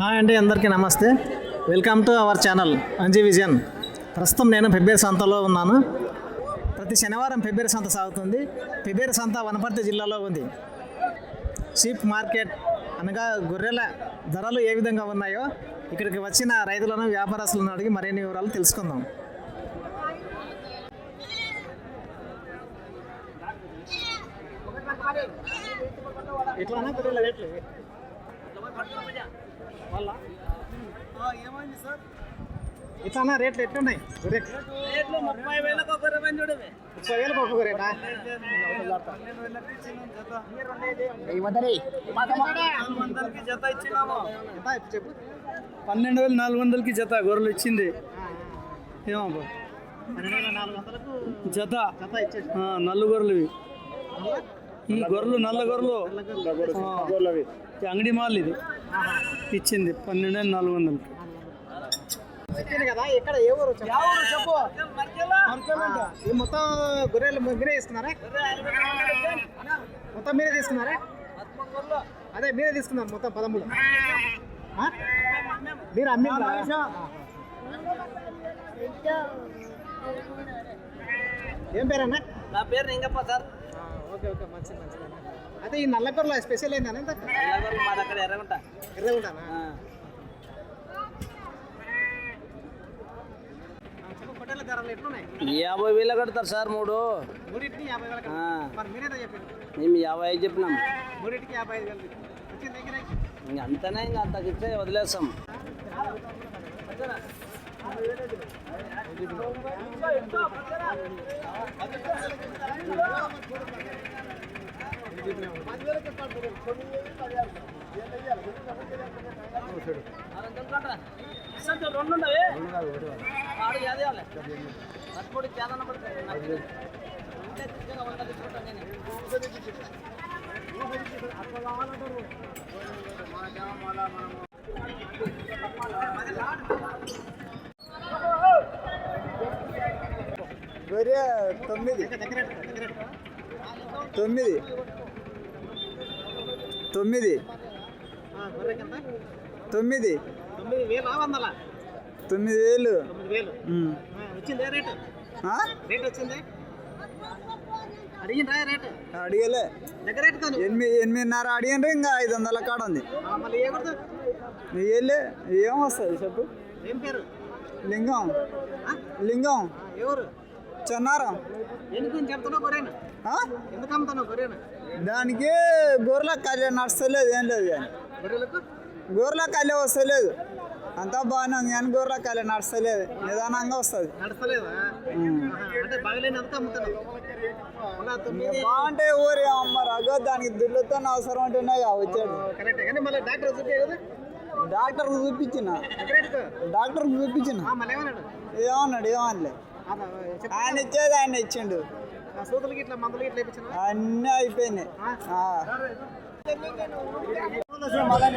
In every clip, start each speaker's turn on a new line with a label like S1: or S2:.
S1: Hi అండి అందరికీ నమస్తే. Welcome to our channel Anji vision ప్రస్తుతం నేను ఫిబ్రవరి సంతలో ఉన్నాను. ప్రతి శనివారం ఫిబ్రవరి సంత సాగుతుంది. ఫిబ్రవరి సంత వనపర్తి జిల్లాలో ఉంది. షీప్ మార్కెట్ అనగా గొర్రెల ధరలు ఏ విధంగా ఉన్నాయో ఇక్కడికి వచ్చిన రైతులను వ్యాపారస్తులను అడిగి మరిన్ని వివరాలు తెలుసుకుందాం. ఎట్లా ఏమైంది సార్? ఇట్లా రేట్లు ఎట్లున్నాయి?
S2: రేట్లు ముప్పై వేలకు ఒక చూడవే.
S1: ముప్పై వేలకు
S2: జత ఇచ్చినాము.
S1: చెప్పు.
S2: పన్నెండు వేలు నాలుగు వందలకి జత గొర్రెలు ఇచ్చింది. ఏమో జత.
S1: జత ఇచ్చేసి.
S2: ఆ, నల్లు గొర్రెలు ఇవి. ఈ గొర్రెలు నల్ల గొర్రెలు. అంగడి మాల్ ఇది. ఇచ్చింది పన్నెండు వేలు నాలుగు వందలకి
S1: కదా ఎక్కడ ఏ ఊరు చెప్పు? ఈ మొత్తం గొర్రెలు మీరే తీసుకున్నారా? మొత్తం మీరే తీసుకున్నారా? అదే మీరే తీసుకున్నారు మొత్తం పదమూడు? మీరు ఏం పేరన్నా?
S2: నా పేరు నింగప్ప సార్.
S1: ఓకే ఓకే మంచిది మంచిది అయితే ఈ నల్లకూరలో స్పెషల్ ఏంటన్నా ఎంత
S2: మా దగ్గర ఎర్రగుంట.
S1: ఎర్రగుంటానా? చెప్పు పొట్టేల ధరలు ఎట్లున్నాయి?
S2: యాభై వేలు కడతారు సార్ మూడు.
S1: మూడింటికి యాభై వేలకు
S2: ఆ,
S1: మరి మీరేదో చెప్పారు?
S2: మేము యాభై ఐదు చెప్పినాం.
S1: మూడింటికి యాభై ఐదు వేలు. వచ్చింది దగ్గర
S2: ఇంక అంతనే ఇంకా అంతకిస్తే వదిలేస్తాం. రెండు ఉండవే ఆడు యాదే వాళ్ళే పట్టుకోడి చేదన పడుతుంది
S3: గొర్రె తొమ్మిది తొమ్మిది. తొమ్మిది. తొమ్మిది.
S1: తొమ్మిది.
S3: తొమ్మిది
S1: తొమ్మిది వేలు.
S3: అడిగలే. ఎనిమిది ఎనిమిదిన్నర అడిగినరు ఇంకా ఐదు వందల కాడ ఉంది. వెళ్ళే ఏం వస్తుంది చెప్పు? లింగం? లింగం.
S1: ఎవరు?
S3: చెన్నారం? దానికి గొర్రెల కళ్యాణ నడుస్తలేదు ఏం లేదు కానీ. గొర్రెల కళ్యాణ వస్తలేదు. అంతా బాగానే ఉంది కానీ గొర్రెల కళ్యాణ నడుస్తలేదు. నిదానంగా వస్తుంది. బాగుంటే ఊరి అమ్మారు అగో దానికి దుడ్లతో అవసరం ఉంటేనే వచ్చాడు
S1: డాక్టర్
S3: చూపించిన. డాక్టర్ చూపించిన.
S1: ఏమన్నాడు?
S3: ఏమనలే. ఆయన ఇచ్చేది ఆయన ఇచ్చిండు.
S1: ఇప్పించిన
S3: అన్నీ అయిపోయినాయి. ఆ.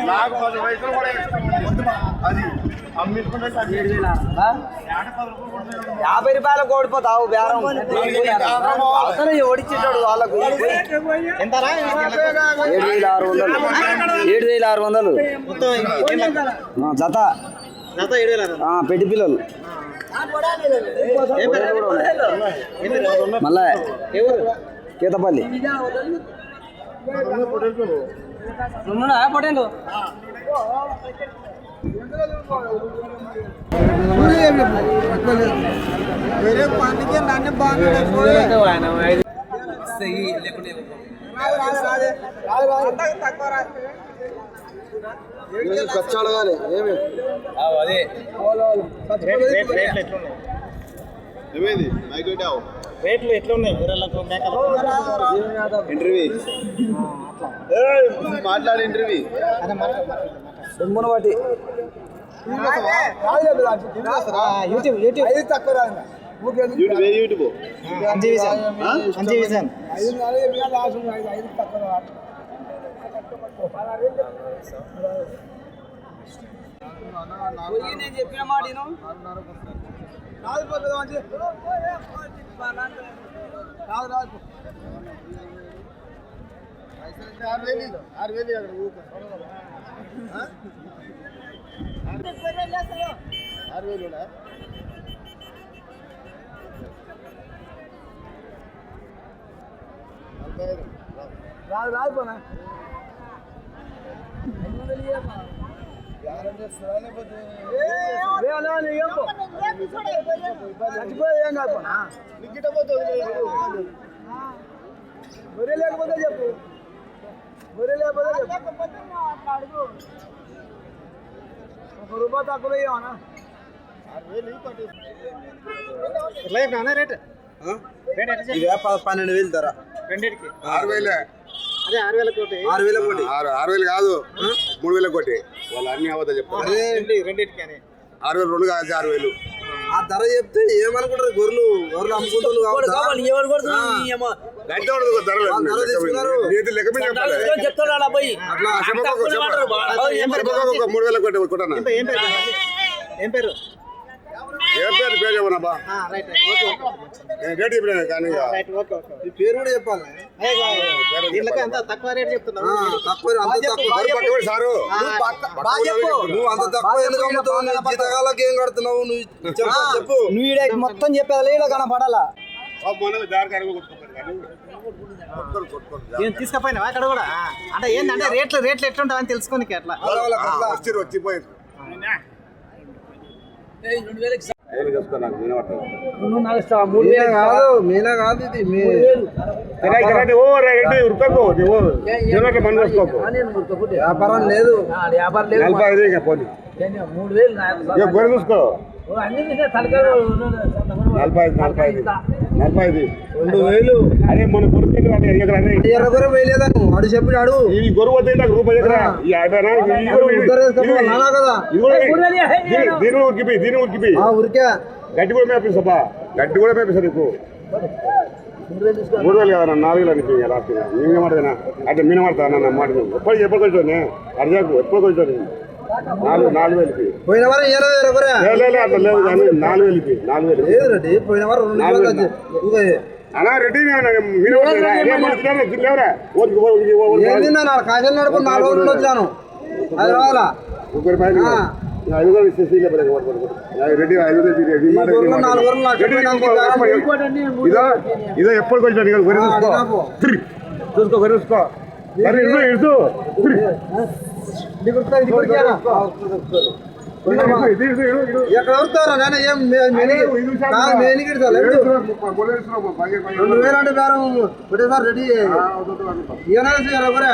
S4: నాకు పది పైసలు కూడా ఇష్టం. అది అమ్మించుకుంటే అది
S3: యాభై రూపాయలు ఓడిపోతావు బేరం. అవతల ఓడిచ్చేటాడు వాళ్ళకు
S1: ఎంతరా?
S3: ఏడు వేల ఆరు వందలు. ఏడు వేల ఆరు వందలు. జత.
S1: జత ఏడు వేల
S3: పెట్టి పిల్లలు? మళ్ళా కీతపల్లి.
S2: పొటేలు
S3: వేరే నన్ను బాగున్నాడు
S4: ఖర్చు అడగాలి ఏమి?
S1: ఎట్లున్నాయి?
S4: ఏమేది? మైక్ పెట్టావు?
S1: రేట్లు ఎట్లున్నాయి? గొర్రెలకు మేకలకు
S4: ఇంటర్వ్యూ. మాట్లాడి ఇంటర్వ్యూ.
S1: అదే.
S3: దుమ్మును బట్టి.
S1: యూట్యూబ్ యూట్యూబ్
S4: యూట్యూబ్ ఏ YouTube
S1: Anji vision Anji vision
S2: నేను చెప్పిన మాట విను.
S4: ఆరు వేలు ఆరు వేలు అక్కడ ఊరుకో. ఆరు వేలు
S5: రాదు రాదు పోనా చచ్చిపోయి కాదు గొర్రె లేకపోతే చెప్పు గొర్రె లేకపోతే చెప్పు ఒక రూపాయి తక్కువ ఇవ్వనా.
S1: ఎట్లా చెప్పినా రేట్ రేట్
S5: పన్నెండు వేలు ధర
S1: రెండింటికి
S4: ఆరు వేలే
S1: ఆరు వేల కోటి.
S5: ఆరు వేల కోటి.
S4: ఆరు ఆరు వేలు కాదు. మూడు వేల కోటి. వాళ్ళు అన్ని అబద్ధాలు చెప్తారు.
S1: రెండింటికి
S4: ఆరు వేలు రెండు కాదు ఆరు వేలు.
S5: ఆ ధర చెప్తే ఏమనుకుంటారు? గొర్రెలు గొర్రెలు
S4: ఒక మూడు వేల కోటి కొట్టనా?
S1: ఏం పేరు? ఏం పేరు?
S4: పేరు చెప్పనబ్బా నేను రేటు చెప్పినా కానీ ఇక.
S1: రైట్ ఓకే ఓకే
S5: ఈ పేరు కూడా చెప్పాలి.
S1: అంత తక్కువ రేట్ చెప్తున్నావు
S5: తక్కువ అంత తక్కువ.
S4: మరి పట్టుకోండి సారు
S5: నువ్వు అంత తక్కువ ఎందుకు అమ్ముతావు నువ్వు జీతకాలకి ఏం కడుతున్నావు? నువ్వు చెప్పు చెప్పు. నువ్వు ఈడ మొత్తం చెప్పేది ఈడ కనపడాలా.
S1: నేను తీసుకుపోయినావా అక్కడ కూడా? అంటే ఏంటంటే రేట్లు రేట్లు ఎట్లుంటావని తెలుసుకోనికి అట్లా
S4: ఆ,
S5: మీనా కాదు ఇది వ్యాపారం లేదు.
S4: ఇక గొర్రె చూసుకో. నలభై ఐదు నలభై ఐదు. నలభై ఐదు.
S5: రెండు వేలు.
S4: అదే మన గొర్రె ఎకరా
S5: వేయలేదా నువ్వు? అడు చెప్పి అడు
S4: ఈ గొర్రె వద్ద నాకు రూపాయి ఎకరా? దీని- దీని ఉరికిపి దీని ఉరికిపి
S5: ఆ ఉరికే
S4: గడ్డి కూడా మేపిస్తాపా గడ్డి కూడా మేపిస్తా నీకు. మూడు వేలు కదా నాలుగు వేలు అనిపి లాస్ట్ నేను మాటదేనా అంటే మీన మాడతా నా మాట ఎప్పుడు కొంచెం అర్జాకు ఎప్పుడు కొంచెం నాలుగు నాలుగు వేలకి
S5: పోయిన వారం ఎర్ర గొర్రె
S4: లేదు లేదు అట్లా లేదు కానీ నాలుగు వేలకి నాలుగు వేలు
S5: లేదు రెడ్డి పోయిన వారం రెండు వేలు
S4: రెడ్డి మీరు లేవరా
S5: కాజల్ నడుపు నాలుగు రోజులు వచ్చినాను. అది రావాలా.
S4: ఐదు వేలు ఇచ్చేసి రెడ్డి ఐదు ఇదో ఇదో ఎప్పుడు కొంచెం చూసుకో. చూసుకో చూసుకో.
S5: ఎక్కడ ఉడతారా నేను ఏం మే- మేనికి- రెండు వేలు అంటే బేరం ఒకటేసారి రెడీ ఏనా ఎర్ర